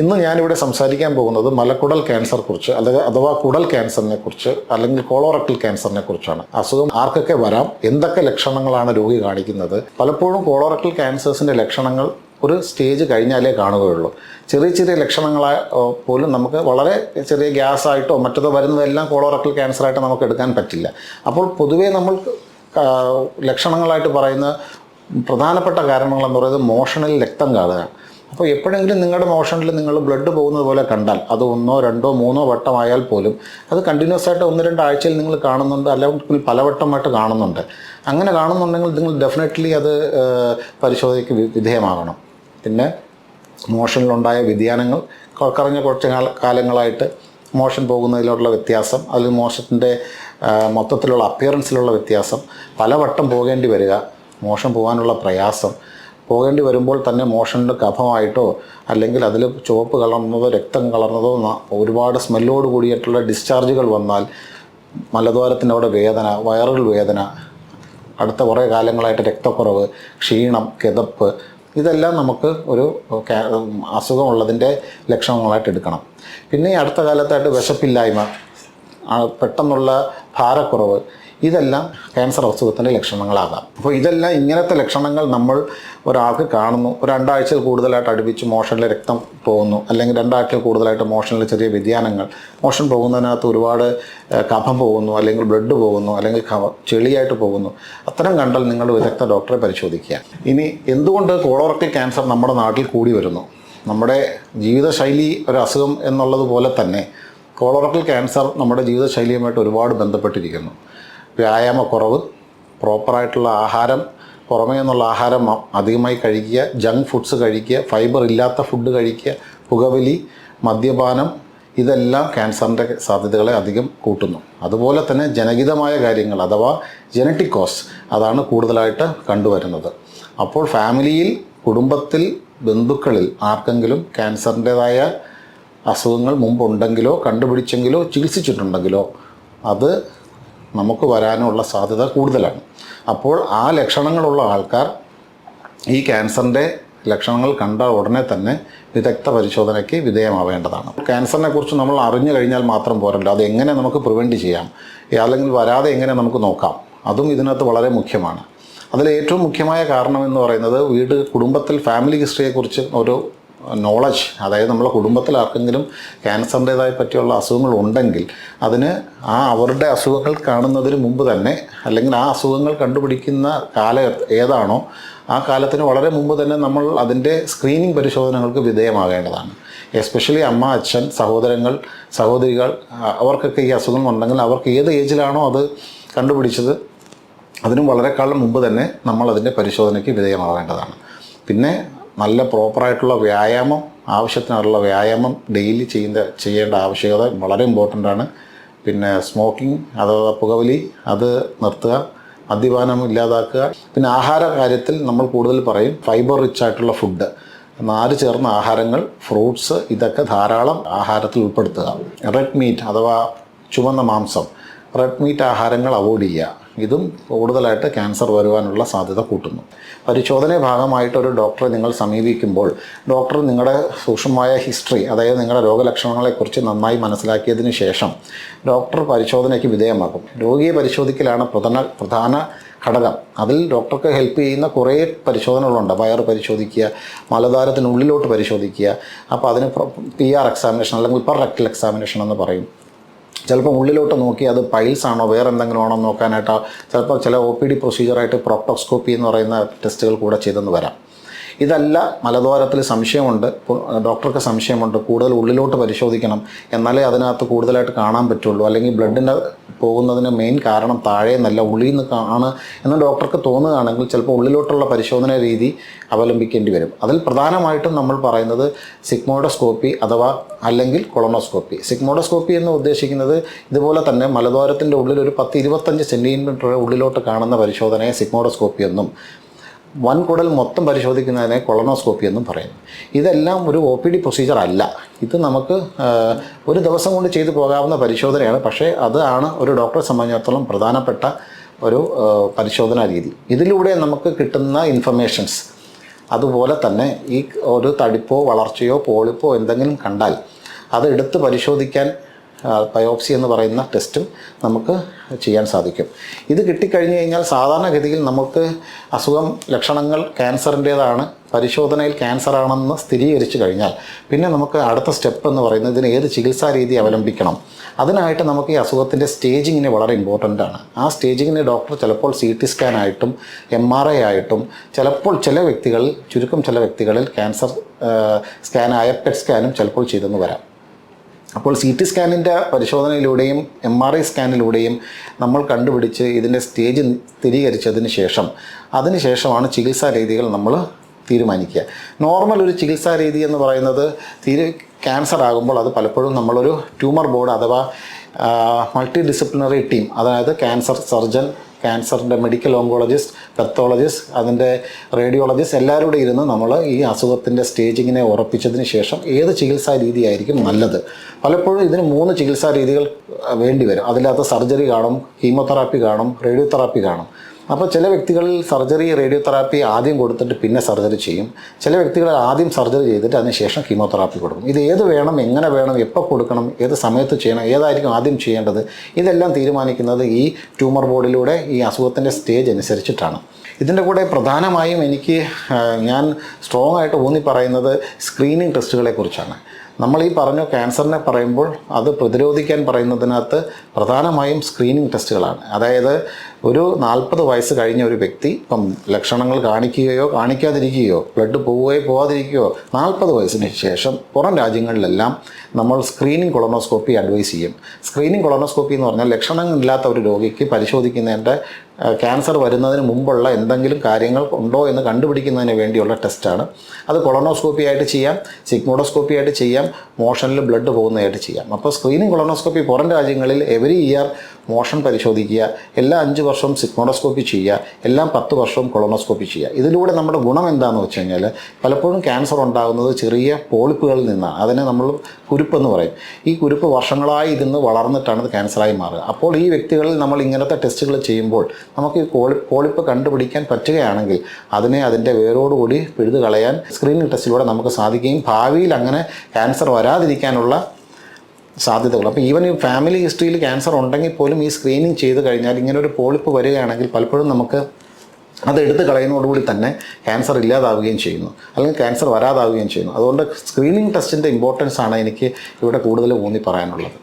ഇന്ന് ഞാനിവിടെ സംസാരിക്കാൻ പോകുന്നത് മലക്കുടൽ ക്യാൻസർ കുറിച്ച് അല്ലെങ്കിൽ അഥവാ കുടൽ ക്യാൻസറിനെ കുറിച്ച് അല്ലെങ്കിൽ കോളോറക്ടൽ ക്യാൻസറിനെ കുറിച്ചാണ്. അസുഖം ആർക്കൊക്കെ വരാം എന്തൊക്കെ ലക്ഷണങ്ങളാണ് രോഗി കാണിക്കുന്നത് പലപ്പോഴും കോളോറക്ടൽ ക്യാൻസേഴ്സിന്റെ ലക്ഷണങ്ങൾ ഒരു സ്റ്റേജ് കഴിഞ്ഞാലേ കാണുകയുള്ളൂ. ചെറിയ ചെറിയ ലക്ഷണങ്ങളായ പോലും നമുക്ക് വളരെ ചെറിയ ഗ്യാസ് ആയിട്ടോ മറ്റതോ വരുന്നതെല്ലാം കോളോറക്ടൽ ക്യാൻസറായിട്ട് നമുക്ക് എടുക്കാൻ പറ്റില്ല. അപ്പോൾ പൊതുവേ നമ്മൾ ലക്ഷണങ്ങളായിട്ട് പറയുന്ന പ്രധാനപ്പെട്ട കാരണങ്ങളെന്ന് പറയുന്നത് മോഷണിൽ രക്തം കാണുക. അപ്പോൾ എപ്പോഴെങ്കിലും നിങ്ങളുടെ മോഷനിൽ നിങ്ങൾ ബ്ലഡ് പോകുന്നത് പോലെ കണ്ടാൽ അത് ഒന്നോ രണ്ടോ മൂന്നോ വട്ടമായാൽ പോലും അത് കണ്ടിന്യൂസ് ആയിട്ട് ഒന്ന് രണ്ട് ആഴ്ചയിൽ നിങ്ങൾ കാണുന്നുണ്ട് അല്ലെങ്കിൽ പലവട്ടമായിട്ട് കാണുന്നുണ്ട്. അങ്ങനെ കാണുന്നുണ്ടെങ്കിൽ നിങ്ങൾ ഡെഫിനറ്റ്ലി അത് പരിശോധനയ്ക്ക് വിധേയമാകണം. പിന്നെ മോഷനിലുണ്ടായ വ്യതിയാനങ്ങൾ കുറഞ്ഞ കുറച്ച് കാലങ്ങളായിട്ട് മോഷൻ പോകുന്നതിലുള്ള വ്യത്യാസം അതിൽ മോഷത്തിന്റെ മൊത്തത്തിലുള്ള അപ്പിയറൻസിലുള്ള വ്യത്യാസം പലവട്ടം പോകേണ്ടി വരിക മോഷൻ പോകാനുള്ള പ്രയാസം പോകേണ്ടി വരുമ്പോൾ തന്നെ മോഷനിൽ കഫമായിട്ടോ അല്ലെങ്കിൽ അതിൽ ചുവപ്പ് കളർന്നതോ രക്തം കലർന്നതോ ഒരുപാട് സ്മെല്ലോട് കൂടിയിട്ടുള്ള ഡിസ്ചാർജുകൾ വന്നാൽ മലദ്വാരത്തിന്റെ അവിടെ വേദന വയറുകൾ വേദന അടുത്ത കുറേ കാലങ്ങളായിട്ട് രക്തക്കുറവ് ക്ഷീണം കിതപ്പ് ഇതെല്ലാം നമുക്ക് ഒരു അസുഖമുള്ളതിന്റെ ലക്ഷണങ്ങളായിട്ട് എടുക്കണം. പിന്നെ അടുത്ത കാലത്തായിട്ട് വിശപ്പില്ലായ്മ പെട്ടെന്നുള്ള ഭാരക്കുറവ് ഇതെല്ലാം ക്യാൻസർ അസുഖത്തിന്റെ ലക്ഷണങ്ങളാകാം. അപ്പോൾ ഇതെല്ലാം ഇങ്ങനത്തെ ലക്ഷണങ്ങൾ നമ്മൾ ഒരാൾക്ക് കാണുന്നു. രണ്ടാഴ്ചയിൽ കൂടുതലായിട്ട് അടുപ്പിച്ച് മോഷനിൽ രക്തം പോകുന്നു. അല്ലെങ്കിൽ രണ്ടാഴ്ചയിൽ കൂടുതലായിട്ട് മോഷനിൽ ചെറിയ വ്യതിയാനങ്ങൾ. മോഷൻ പോകുന്നതിനകത്ത് ഒരുപാട് കഫം പോകുന്നു. അല്ലെങ്കിൽ ബ്ലഡ് പോകുന്നു. അല്ലെങ്കിൽ ചെളിയായിട്ട് പോകുന്നു. അത്തരം കണ്ടാൽ നിങ്ങൾ വിദഗ്ധ ഡോക്ടറെ പരിശോധിക്കുക. ഇനി എന്തുകൊണ്ട് കോളോറക്ടൽ ക്യാൻസർ നമ്മുടെ നാട്ടിൽ കൂടി വരുന്നു? നമ്മുടെ ജീവിതശൈലി ഒരു അസുഖം എന്നുള്ളതുപോലെ തന്നെ കോളോറക്ടൽ ക്യാൻസർ നമ്മുടെ ജീവിതശൈലിയുമായിട്ട് ഒരുപാട് ബന്ധപ്പെട്ടിരിക്കുന്നു. വ്യായാമക്കുറവ് പ്രോപ്പറായിട്ടുള്ള ആഹാരം പുറമേ നിന്നുള്ള ആഹാരം അധികമായി കഴിക്കുക ജങ്ക് ഫുഡ്സ് കഴിക്കുക ഫൈബർ ഇല്ലാത്ത ഫുഡ് കഴിക്കുക പുകവലി മദ്യപാനം ഇതെല്ലാം ക്യാൻസറിന്റെ സാധ്യതകളെ അധികം കൂട്ടുന്നു. അതുപോലെ തന്നെ ജനകിതമായ കാര്യങ്ങൾ അഥവാ ജനറ്റിക് കോസ് അതാണ് കൂടുതലായിട്ട് കണ്ടുവരുന്നത്. അപ്പോൾ ഫാമിലിയിൽ കുടുംബത്തിൽ ബന്ധുക്കളിൽ ആർക്കെങ്കിലും ക്യാൻസറിന്റെതായ അസുഖങ്ങൾ മുമ്പുണ്ടെങ്കിലോ കണ്ടുപിടിച്ചെങ്കിലോ ചികിത്സിച്ചിട്ടുണ്ടെങ്കിലോ അത് നമുക്ക് വരാനുള്ള സാധ്യത കൂടുതലാണ്. അപ്പോൾ ആ ലക്ഷണങ്ങളുള്ള ആൾക്കാർ ഈ ക്യാൻസറിന്റെ ലക്ഷണങ്ങൾ കണ്ട ഉടനെ തന്നെ വിദഗ്ധ പരിശോധനയ്ക്ക് വിധേയമാവേണ്ടതാണ്. ക്യാൻസറിനെ കുറിച്ച് നമ്മൾ അറിഞ്ഞു കഴിഞ്ഞാൽ മാത്രം പോരല്ലോ. അത് എങ്ങനെ നമുക്ക് പ്രിവെന്റ് ചെയ്യാം? അല്ലെങ്കിൽ വരാതെ എങ്ങനെ നമുക്ക് നോക്കാം? അതും ഇതിനകത്ത് വളരെ മുഖ്യമാണ്. അതിൽ ഏറ്റവും മുഖ്യമായ കാരണം എന്ന് പറയുന്നത് വീട് കുടുംബത്തിൽ ഫാമിലി ഹിസ്റ്ററിയെക്കുറിച്ച് ഒരു നോളജ് അതായത് നമ്മളെ കുടുംബത്തിൽ ആർക്കെങ്കിലും ക്യാൻസറിന്റേതായി പറ്റിയുള്ള അസുഖങ്ങൾ ഉണ്ടെങ്കിൽ അതിന് ആ അവരുടെ അസുഖങ്ങൾ കാണുന്നതിന് മുമ്പ് തന്നെ അല്ലെങ്കിൽ ആ അസുഖങ്ങൾ കണ്ടുപിടിക്കുന്ന കാലം ഏതാണോ ആ കാലത്തിന് വളരെ മുമ്പ് തന്നെ നമ്മൾ അതിന്റെ സ്ക്രീനിങ് പരിശോധനകൾക്ക് വിധേയമാകേണ്ടതാണ്. എസ്പെഷ്യലി അമ്മ അച്ഛൻ സഹോദരങ്ങൾ സഹോദരികൾ അവർക്കൊക്കെ ഈ അസുഖങ്ങൾ ഉണ്ടെങ്കിൽ അവർക്ക് ഏത് ഏജിലാണോ അത് കണ്ടുപിടിച്ചത് അതിനും വളരെ കാലം മുമ്പ് തന്നെ നമ്മൾ അതിന്റെ പരിശോധനയ്ക്ക് വിധേയമാവേണ്ടതാണ് പിന്നെ നല്ല പ്രോപ്പറായിട്ടുള്ള വ്യായാമം ആവശ്യത്തിനുള്ള വ്യായാമം ഡെയിലി ചെയ്യുന്ന ചെയ്യേണ്ട ആവശ്യകത വളരെ ഇമ്പോർട്ടന്റ് ആണ്. പിന്നെ സ്മോക്കിംഗ് അഥവാ പുകവലി അത് നിർത്തുക മദ്യപാനം ഇല്ലാതാക്കുക. പിന്നെ ആഹാര കാര്യത്തിൽ നമ്മൾ കൂടുതൽ പറയും ഫൈബർ റിച്ച് ആയിട്ടുള്ള ഫുഡ് നാല് ചേർന്ന ആഹാരങ്ങൾ ഫ്രൂട്ട്സ് ഇതൊക്കെ ധാരാളം ആഹാരത്തിൽ ഉൾപ്പെടുത്തുക. റെഡ് മീറ്റ് അഥവാ ചുവന്ന മാംസം. റെഡ് മീറ്റ് ആഹാരങ്ങൾ അവോയ്ഡ് ചെയ്യുക. ഇതും കൂടുതലായിട്ട് ക്യാൻസർ വരുവാനുള്ള സാധ്യത കൂട്ടുന്നു. പരിശോധന ഭാഗമായിട്ട് ഒരു ഡോക്ടറെ നിങ്ങൾ സമീപിക്കുമ്പോൾ ഡോക്ടർ നിങ്ങളുടെ സൂക്ഷ്മമായ ഹിസ്റ്ററി അതായത് നിങ്ങളുടെ രോഗലക്ഷണങ്ങളെക്കുറിച്ച് നന്നായി മനസ്സിലാക്കിയതിന് ശേഷം ഡോക്ടർ പരിശോധനയ്ക്ക് വിധേയമാക്കും രോഗിയെ പരിശോധിക്കലാണ് പ്രധാന പ്രധാന ഘടകം. അതിൽ ഡോക്ടർക്ക് ഹെൽപ്പ് ചെയ്യുന്ന കുറേ പരിശോധനകളുണ്ട്. വയറ് പരിശോധിക്കുക മലദ്വാരത്തിനുള്ളിലോട്ട് പരിശോധിക്കുക. അപ്പോൾ അതിന് പി ആർ എക്സാമിനേഷൻ അല്ലെങ്കിൽ പെർ റെക്ടൽ എക്സാമിനേഷൻ എന്ന് പറയും. ചിലപ്പോൾ ഉള്ളിലോട്ട് നോക്കി അത് പൈൽസ് ആണോ വേറെ എന്തെങ്കിലും ആണോ നോക്കാനായിട്ടോ ചിലപ്പോൾ ചില ഒ പി ഡി പ്രൊസീജിയറായിട്ട് പ്രോട്ടോസ്കോപ്പി എന്ന് പറയുന്ന ടെസ്റ്റുകൾ കൂടെ ചെയ്തെന്ന് വരാം. ഇതല്ല മലദ്വാരത്തിൽ സംശയമുണ്ട്. ഡോക്ടർക്ക് സംശയമുണ്ട്. കൂടുതൽ ഉള്ളിലോട്ട് പരിശോധിക്കണം. എന്നാലേ അതിനകത്ത് കൂടുതലായിട്ട് കാണാൻ പറ്റുള്ളൂ. അല്ലെങ്കിൽ ബ്ലഡിന്റെ പോകുന്നതിന് മെയിൻ കാരണം താഴെ നല്ല ഉള്ളിൽ നിന്ന് ആണ് എന്ന് ഡോക്ടർക്ക് തോന്നുകയാണെങ്കിൽ ചിലപ്പോൾ ഉള്ളിലോട്ടുള്ള പരിശോധന രീതി അവലംബിക്കേണ്ടി വരും. അതിൽ പ്രധാനമായിട്ടും നമ്മൾ പറയുന്നത് സിഗ്മോഡോസ്കോപ്പി അഥവാ അല്ലെങ്കിൽ കൊളോണോസ്കോപ്പി. സിഗ്മോഡോസ്കോപ്പി എന്ന് ഉദ്ദേശിക്കുന്നത് ഇതുപോലെ തന്നെ മലദ്വാരത്തിന്റെ ഉള്ളിൽ ഒരു പത്ത് ഇരുപത്തഞ്ച് സെന്റിമീറ്റർ ഉള്ളിലോട്ട് കാണുന്ന പരിശോധനയെ സിഗ്മോഡോസ്കോപ്പി എന്നും വൻകുടൽ മൊത്തം പരിശോധിക്കുന്നതിനെ കൊളോണോസ്കോപ്പി എന്നും പറയുന്നു. ഇതെല്ലാം ഒരു ഒ പി ഡി പ്രൊസീജിയർ അല്ല. ഇത് നമുക്ക് ഒരു ദിവസം കൊണ്ട് ചെയ്തു പോകാവുന്ന പരിശോധനയാണ്. പക്ഷേ അതാണ് ഒരു ഡോക്ടറെ സംബന്ധിച്ചിടത്തോളം പ്രധാനപ്പെട്ട ഒരു പരിശോധനാ രീതി. ഇതിലൂടെ നമുക്ക് കിട്ടുന്ന ഇൻഫർമേഷൻസ് അതുപോലെ തന്നെ ഈ ഒരു തടിപ്പോ വളർച്ചയോ പോളിപ്പോ എന്തെങ്കിലും കണ്ടാൽ അത് എടുത്ത് പരിശോധിക്കാൻ ബയോപ്സി എന്ന് പറയുന്ന ടെസ്റ്റും നമുക്ക് ചെയ്യാൻ സാധിക്കും. ഇത് കിട്ടിക്കഴിഞ്ഞ് കഴിഞ്ഞാൽ സാധാരണഗതിയിൽ നമുക്ക് അസുഖം ലക്ഷണങ്ങൾ ക്യാൻസറിന്റേതാണ് പരിശോധനയിൽ ക്യാൻസർ ആണെന്ന് സ്ഥിരീകരിച്ചു കഴിഞ്ഞാൽ പിന്നെ നമുക്ക് അടുത്ത സ്റ്റെപ്പ് എന്ന് പറയുന്നത് ഇതിന് ഏത് ചികിത്സാ രീതി അവലംബിക്കണം. അതിനായിട്ട് നമുക്ക് ഈ അസുഖത്തിന്റെ സ്റ്റേജിങ്ങിന് വളരെ ഇമ്പോർട്ടന്റ് ആണ്. ആ സ്റ്റേജിങ്ങിന് ഡോക്ടർ ചിലപ്പോൾ സി ടി സ്കാൻ ആയിട്ടും എം ആർ ഐ ആയിട്ടും ചിലപ്പോൾ ചില വ്യക്തികളിൽ ചുരുക്കം ചില വ്യക്തികളിൽ ക്യാൻസർ സ്കാനായ പെറ്റ് സ്കാനും ചിലപ്പോൾ ചെയ്തെന്ന് വരാം. അപ്പോൾ സി ടി സ്കാനിന്റെ പരിശോധനയിലൂടെയും എം ആർ ഐ സ്കാനിലൂടെയും നമ്മൾ കണ്ടുപിടിച്ച് ഇതിന്റെ സ്റ്റേജ് സ്ഥിരീകരിച്ചതിന് ശേഷം അതിന് ശേഷമാണ് ചികിത്സാ രീതികൾ നമ്മൾ തീരുമാനിക്കുക. നോർമൽ ഒരു ചികിത്സാ രീതി എന്ന് പറയുന്നത് തീരെ ക്യാൻസർ ആകുമ്പോൾ അത് പലപ്പോഴും നമ്മളൊരു ട്യൂമർ ബോർഡ് അഥവാ മൾട്ടി ഡിസിപ്ലിനറി ടീം അതായത് ക്യാൻസർ സർജൻ ക്യാൻസറിന്റെ മെഡിക്കൽ ഓങ്കോളജിസ്റ്റ് പെത്തോളജിസ്റ്റ് അതിന്റെ റേഡിയോളജിസ്റ്റ് എല്ലാവരും കൂടെ ഇരുന്ന് നമ്മൾ ഈ അസുഖത്തിന്റെ സ്റ്റേജിങ്ങിനെ ഉറപ്പിച്ചതിന് ശേഷം ഏത് ചികിത്സാ രീതിയായിരിക്കും നല്ലത്? പലപ്പോഴും ഇതിന് മൂന്ന് ചികിത്സാ രീതികൾ വേണ്ടി വരും. അതിനകത്ത് സർജറി കാണും ഹീമോതെറാപ്പി കാണും റേഡിയോതെറാപ്പി കാണും. അപ്പോൾ ചില വ്യക്തികളിൽ സർജറി റേഡിയോതെറാപ്പി ആദ്യം കൊടുത്തിട്ട് പിന്നെ സർജറി ചെയ്യും. ചില വ്യക്തികൾ ആദ്യം സർജറി ചെയ്തിട്ട് അതിനുശേഷം കീമോതെറാപ്പി കൊടുക്കും. ഇത് ഏത് വേണം എങ്ങനെ വേണം എപ്പോൾ കൊടുക്കണം ഏത് സമയത്ത് ചെയ്യണം ഏതായിരിക്കും ആദ്യം ചെയ്യേണ്ടത് ഇതെല്ലാം തീരുമാനിക്കുന്നത് ഈ ട്യൂമർ ബോർഡിലൂടെ ഈ അസുഖത്തിന്റെ സ്റ്റേജ് അനുസരിച്ചിട്ടാണ്. ഇതിന്റെ കൂടെ പ്രധാനമായും എനിക്ക് ഞാൻ സ്ട്രോങ് ആയിട്ട് ഊന്നി പറയുന്നത് സ്ക്രീനിങ് ടെസ്റ്റുകളെ കുറിച്ചാണ്. നമ്മൾ ഈ പറഞ്ഞു ക്യാൻസറിനെ പറയുമ്പോൾ അത് പ്രതിരോധിക്കാൻ പറയുന്നതിനകത്ത് പ്രധാനമായും സ്ക്രീനിങ് ടെസ്റ്റുകളാണ്. അതായത് ഒരു നാൽപ്പത് വയസ്സ് കഴിഞ്ഞ ഒരു വ്യക്തി ഇപ്പം ലക്ഷണങ്ങൾ കാണിക്കുകയോ കാണിക്കാതിരിക്കുകയോ ബ്ലഡ് പോവുകയോ പോവാതിരിക്കുകയോ നാൽപ്പത് വയസ്സിന് ശേഷം പുറം രാജ്യങ്ങളിലെല്ലാം നമ്മൾ സ്ക്രീനിങ് കൊളോണോസ്കോപ്പി അഡ്വൈസ് ചെയ്യും. സ്ക്രീനിങ് കൊളോണോസ്കോപ്പി എന്ന് പറഞ്ഞാൽ ലക്ഷണങ്ങളില്ലാത്ത ഒരു രോഗിക്ക് പരിശോധിക്കുന്നതിന്റെ ക്യാൻസർ വരുന്നതിന് മുമ്പുള്ള എന്തെങ്കിലും കാര്യങ്ങൾ ഉണ്ടോ എന്ന് കണ്ടുപിടിക്കുന്നതിന് വേണ്ടിയുള്ള ടെസ്റ്റാണ് അത് കൊളോണോസ്കോപ്പി ആയിട്ട് ചെയ്യാം സിഗ്മോഡോസ്കോപ്പി ആയിട്ട് ചെയ്യാം മോഷനിൽ ബ്ലഡ് പോകുന്നതായിട്ട് ചെയ്യാം. അപ്പോൾ സ്ക്രീനിങ് കൊളോണോസ്കോപ്പി പുറം രാജ്യങ്ങളിൽ എവരി ഇയർ മോഷൻ പരിശോധിക്കുക. എല്ലാ അഞ്ച് വർഷവും സിഗ്മോഡോസ്കോപ്പി ചെയ്യുക എല്ലാം പത്ത് വർഷവും കൊളോണോസ്കോപ്പി ചെയ്യുക. ഇതിലൂടെ നമ്മുടെ ഗുണം എന്താണെന്ന് വെച്ച് കഴിഞ്ഞാൽ പലപ്പോഴും ക്യാൻസർ ഉണ്ടാകുന്നത് ചെറിയ പോളിപ്പുകളിൽ നിന്നാണ് അതിനെ നമ്മൾ കുരുപ്പെന്ന് പറയും. ഈ കുരുപ്പ് വർഷങ്ങളായി ഇരുന്ന് വളർന്നിട്ടാണ് ഇത് ക്യാൻസറായി മാറുക. അപ്പോൾ ഈ വ്യക്തികളിൽ നമ്മൾ ഇങ്ങനത്തെ ടെസ്റ്റുകൾ ചെയ്യുമ്പോൾ നമുക്ക് ഈ കോളി പോളിപ്പ് കണ്ടുപിടിക്കാൻ പറ്റുകയാണെങ്കിൽ അതിനെ അതിന്റെ വേരോടുകൂടി പിഴുതു കളയാൻ സ്ക്രീനിങ് ടെസ്റ്റിലൂടെ നമുക്ക് സാധിക്കുകയും ഭാവിയിൽ അങ്ങനെ ക്യാൻസർ വരാതിരിക്കാനുള്ള സാധ്യതകൾ. അപ്പോൾ ഈവൻ ഈ ഫാമിലി ഹിസ്റ്ററിയിൽ ക്യാൻസർ ഉണ്ടെങ്കിൽ പോലും ഈ സ്ക്രീനിങ് ചെയ്ത് കഴിഞ്ഞാൽ ഇങ്ങനെ ഒരു പോളിപ്പ് വരികയാണെങ്കിൽ പലപ്പോഴും നമുക്ക് അത് എടുത്ത് കളയുന്നതോടുകൂടി തന്നെ ക്യാൻസർ ഇല്ലാതാവുകയും ചെയ്യുന്നു. അല്ലെങ്കിൽ ക്യാൻസർ വരാതാവുകയും ചെയ്യുന്നു. അതുകൊണ്ട് സ്ക്രീനിങ് ടെസ്റ്റിന്റെ ഇമ്പോർട്ടൻസ് ആണ് എനിക്ക് ഇവിടെ കൂടുതൽ ഊന്നി പറയാനുള്ളത്.